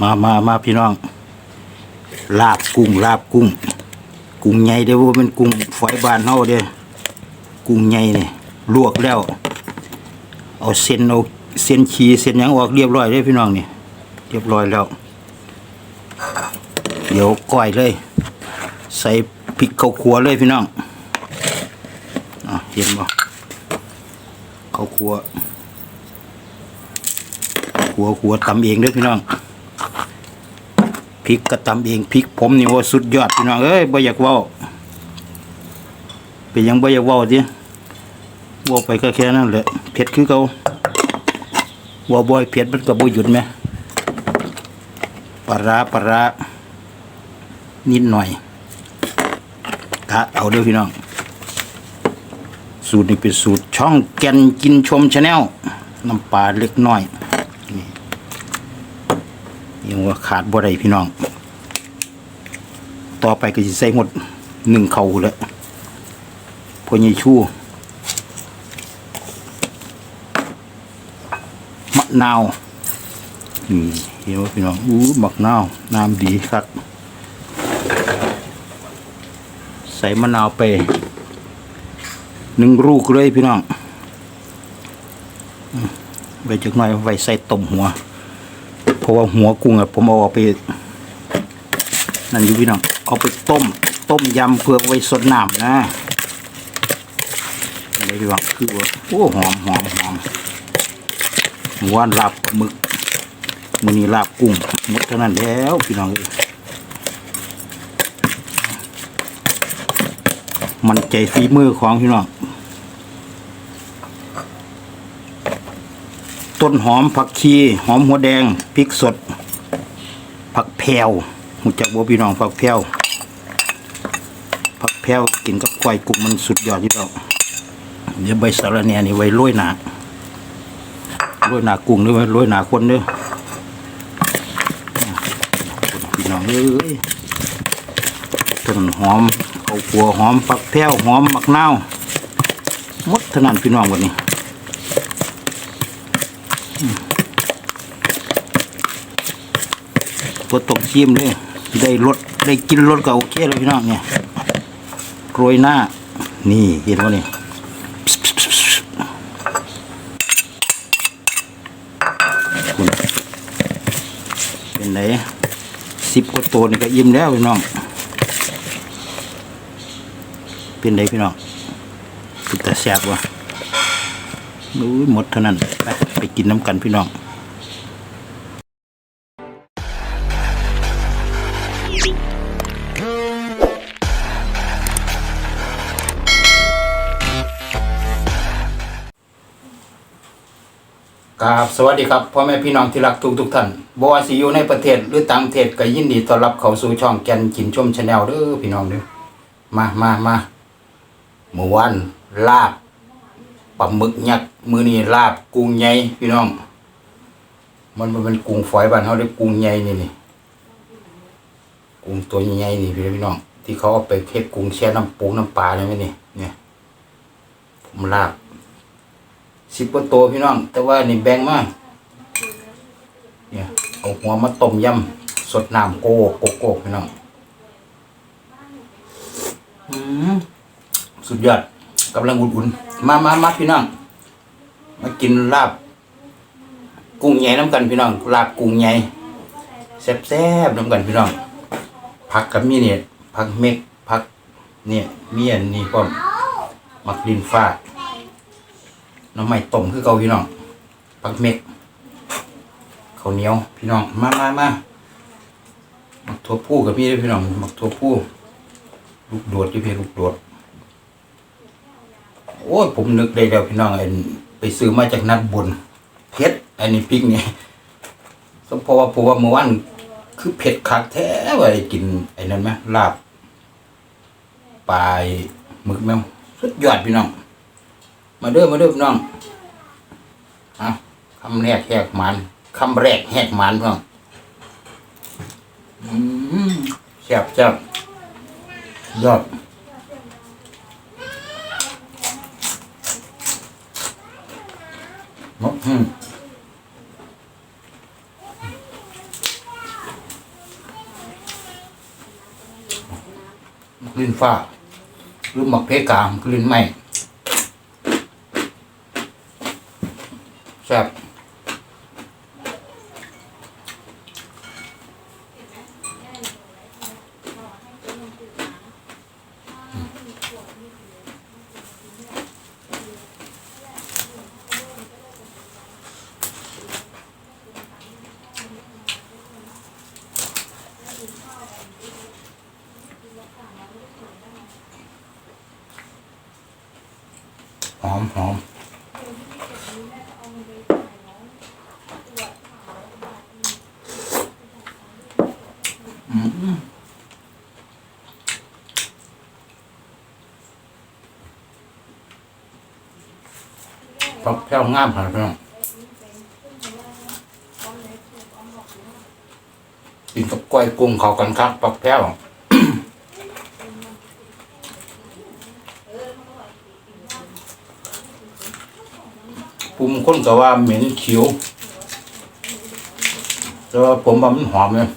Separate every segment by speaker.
Speaker 1: มามามาพี่น้อง ลาบกุ้ง ลาบกุ้ง กุ้งใหญ่เด้อว่าเป็นกุ้งฝอยบานเฮาเด้อกุ้งใหญ่นี่ลวกแล้ว เอาเส้นเอาเส้นขีเส้นยังออกเรียบร้อยเด้พี่น้องนี่เรียบร้อยแล้ว เดี๋ยวก้อยเลย ใส่พริกข้าวคั่วเลยพี่น้องอะเห็นบ่ข้าวคั่วขัวขัวตำเองเด้อพี่น้อง พริกก็ตำเองพริกผมนี่ว่าสุดยอดพี่น้องเอ้ยบ่อยากว้าเป็นยังบ่อยากว้าติเว้าไปก็แค่นั้นแหละเผ็ดคือเก่าว่าบ่อยเผ็ดมันก็บ่หยุดแหมปลาร้าปลาร้านิดหน่อยกะเอาเด้อพี่น้อง สูตรนี้เป็นสูตรช่องแกนกินชมชาแนลน้ำปลาเล็กน้อย ยังว่าขาดบ่ได้พี่น้อง ต่อไปก็จะใส่หมดหนึ่งเข่าแล้วพอยี่ชูมะนาวนี่เห็นว่าพี่น้องอู้มะนาวน้ำดีครับ ใส่มะนาวไปหนึ่งลูกเลยพี่น้องไว้จักหน่อยไว้ใส่ต้มหัว เพราะว่าหัวกุ้งอะผมเอาออกไป นั่นอยู่พี่น้องเอาไปต้ม ต้มยำเพื่อไว้สดน้ำนะอะไรพี่น้องคือว่าโอ้หอมหอมหอมหวานลาบหมึกมือนี้ลาบกุ้งหมดเท่านั้นแล้วพี่น้องมันใจฝีมือของพี่น้อง ต้นหอมผักชีหอมหัวแดงพริกสด ผักแพรวหูจักบัวพี่น้องผักแพรวผักแพรวกินกับกล้วยกุ้งมันสุดยอดที่เราเดี๋ยวใบสาระแหน่นี่ไว้โรยหนาโรยหนากุ้งด้วยไว้โรยหนาคนด้วยพี่น้องเอ้ยต้นหอมข้าวคั่วหอมผักแพรวหอมมะนาวหมดเท่านั้นพี่น้องวันนี้ ตัวตกชิมเลยได้รสได้กินรสก็โอเคแล้วพี่น้องเนี่ยโรยหน้า นี่เห็นว่านี่คุณเป็นไหนสิบกว่าตัวนี่ก็อิ่มแล้วพี่น้อง เป็นไหนพี่น้องเป็นตาแซ่บวะ หมดเท่านั้น ไปไปกินน้ำกันพี่น้องครับสวัสดีครับพ่อแม่พี่น้องที่รักทุกทุกท่านบวสิอยู่ในประเทศหรือต่างประเทศก็ยินดีต้อนรับเข้าสู่ช่องแกนกินชมชาแนลเด้อพี่น้องเด้อมามามาเมื่อวานลาบ ลาหมึกยักษ์มือนี้ลาบกุ้งใหญ่พี่น้องมันมันเป็นกุ้งฝอยบ้านเขาเรียกกุ้งใหญ่นี่นี่กุ้งตัวใหญ่นี่พี่น้อง ที่เขาเอาไปเฮ็ดกุ้งแช่น้ำปูน้ำปลาเนี่ยไหมนี่เนี่ยผมลาบสิบกว่าตัวพี่น้อง แต่ว่านี่แบ่งมากเนี่ยเอาหัวมาต้มยำสดน้ำโกโกโกพี่น้องอืมสุดยอด กำลังอุ่นๆมามามาพี่น้อง มากินลาบ กุ้งใหญ่น้ำกันพี่น้อง ลาบกุ้งใหญ่แซ่บๆน้ำกันพี่น้อง ผักกับมีเนี่ยผักเม็กผักเนี่ยมีอันนี้ก็มักดินฟ้าน้ำใหม่ต้มคือเกาพี่น้องปักเม็ดข้าวเหนียวพี่น้องมามามาหมักถั่วผู้กับพี่ด้วยพี่น้องหมักถั่วผู้ลูกโดดที่เพลูกโดด อ้ยผมนึกได้แล้วพี่น้องไอ้ไปซื้อมาจากนัดบนเพชรอันนี้พริกเนี่ยสมเพราะว่าเพราะว่าเมื่อวานคือเผ็ดคักแท้ว่าได้กินไอ้นั่นไหมลาบปลายหมึกแมวสุดยอดพี่น้อง มาเด้อมาเด้อพี่น้องอะคำแรกแหกมันคำแรกแหกมันพี่น้องอืมแซ่บแซ่บยอด ก
Speaker 2: ลิ่นฟ้าหรือหมักเพกามกลิ่นไหม้แซ่บ หอมหอมอืมปักแก้วงามค่ะพี่น้องกินกับกล้วยกุ้งเขากันครับปักแก้ว ปุ่ม คนก็ว่าเหม็นเขียวแต่ว่าผมว่ามันหอมเลย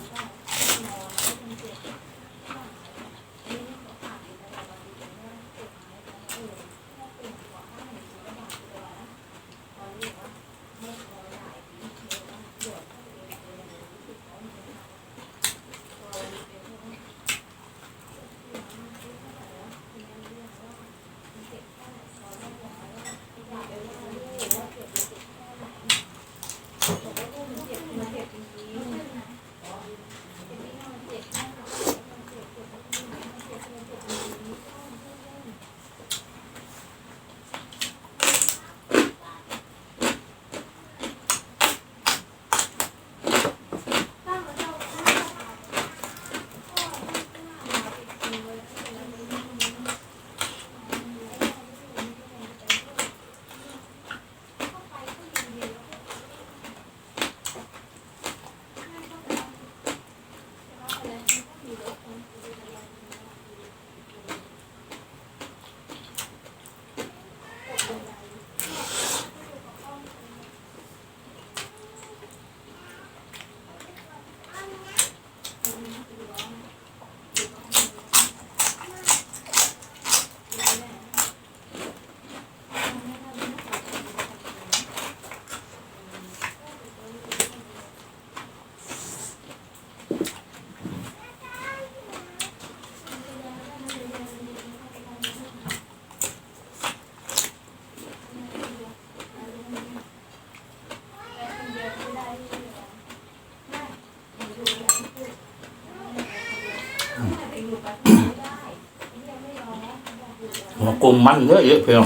Speaker 2: หัวกุ้งมันเยอะเยอะเพียง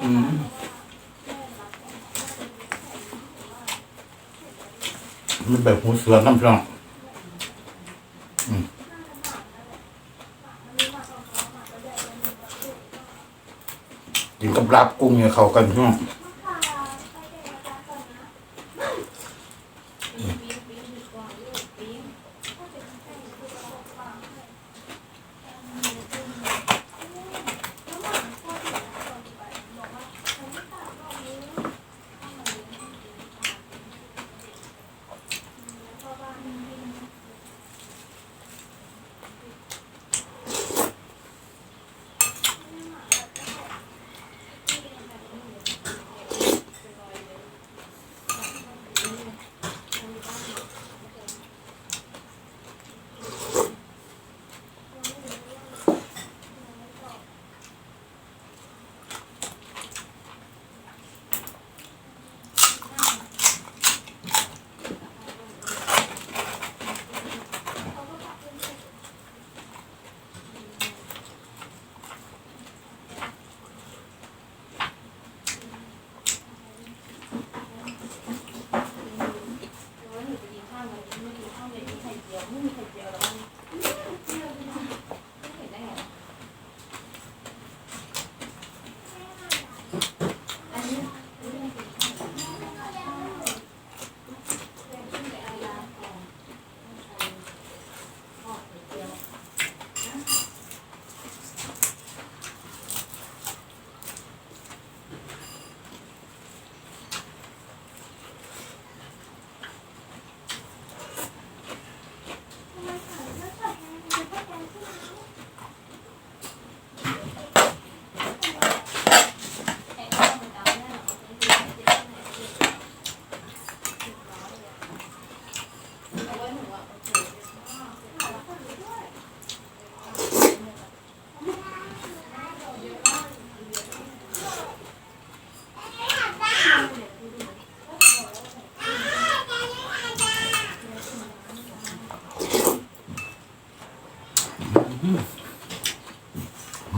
Speaker 2: อืม มันแบบหูเสือน้ำพี่น้องอืมกินกับลาบกุ้งเนี่ยเข้ากันเนาะ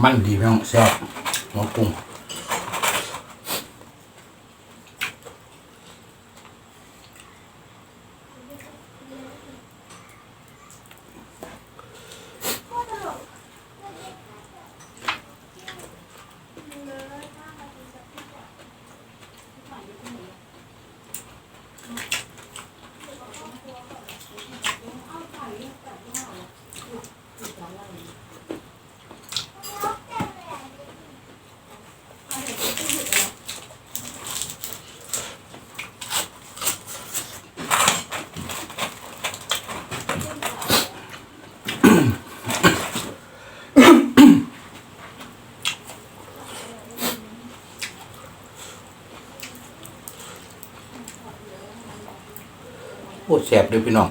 Speaker 1: มันดีพี่น้องแซ่บหัวกุ้ง โอ้แสบเด้วพี่น้อง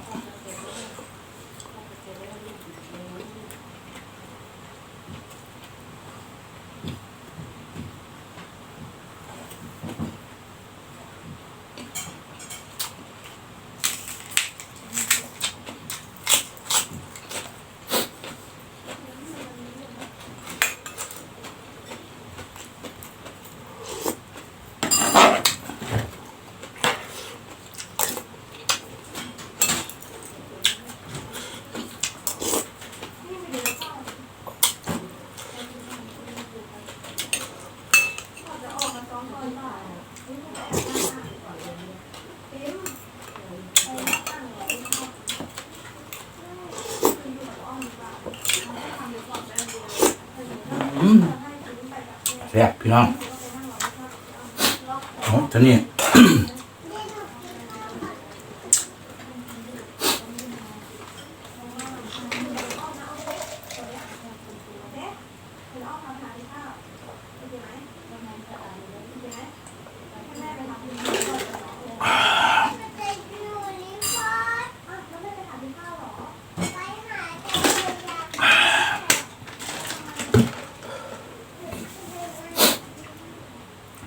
Speaker 1: พี่น้องโอ้ท่านี่โ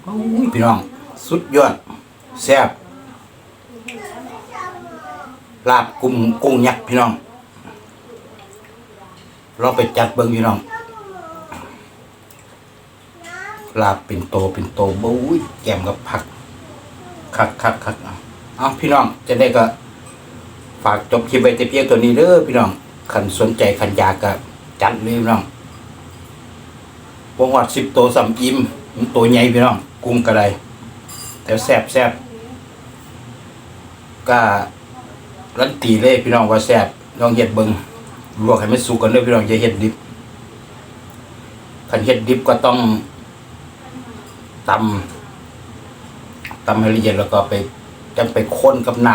Speaker 1: อ้ยพี่น้อง สุดยอดแซ่บลาบกุ้งกุ้งยักษ์พี่น้องเราไปจัดเบิ่งพี่น้องลาบเป็นโตเป็นโตบุ้ยแกมกับผักคักคักคักเอาเอพี่น้องจะได้ก็ ฝากจบคลิปไว้แต่เพียงตัวนี้เด้อพี่น้องขันสนใจขันยากก็จัดเลยพี่น้องวงวัดสิบตัวสำอิ่มตัวใหญ่พี่น้อง กุ้งกระไดแต่แซบแซบก็รันตีเลยพี่น้องว่าแซบลองเห็ดเบิงลวกให้มันสุกกันด้อพี่น้องอย่าเห็ดดิบขันเห็ดดิบก็ต้องตำตำให้ละเอียดแล้วก็ไปจังไปค้นกับน้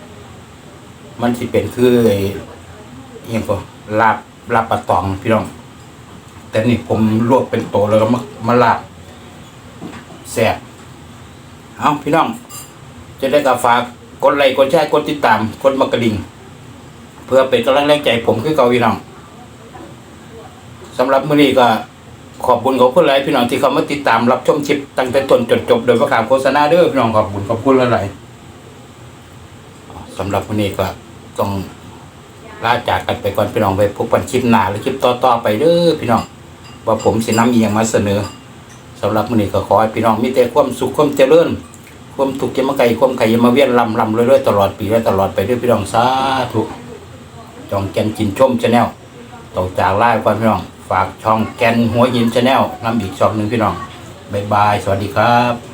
Speaker 1: ำมันสิเป็นคืออ้อิหยังก็ลาบลาบปลาตองพี่น้อง แต่นี่ผมลวกเป็นโตแล้วก็มามาลาบ แซ่บเอาพี่น้อง จะได้กับฝากกดไลค์กดแชร์กดติดตามกดมากระดิ่ง เพื่อเป็นกำลังแรงใจผมคือเก่าพี่น้องสำหรับมื้อนี้ก็ขอบคุณขอบคุณหลายพี่น้องที่เข้ามาติดตามรับชมคลิปตั้งแต่ต้นจนจบโดยประการโฆษณาเด้อพี่น้องขอบคุณขอบคุณหลายสำหรับวันนี้ก็ต้องลาจากกันไปก่อนพี่น้องไปพบกันคลิปหน้าหรือคลิปต่อๆไปเด้อพี่น้องว่าผมสิน้ำเอียงมาเสนอ สำหรับมื้อนี้ก็ขอให้พี่น้องมีแต่ความสุขความเจริญความถูกข์จะมาไก่ความไข่ยมาเวียนลำลำเรื่อยๆตลอดปีและตลอดไปด้วยพี่น้องสาธุจองแกนจินชมชาแนลต่อจากไล่ก่อนพี่น้อง ฝากช่องแกนหัวหินชาแนลนำอีกช่องหนึ่งพี่น้องบ๊ายบาย สวัสดีครับ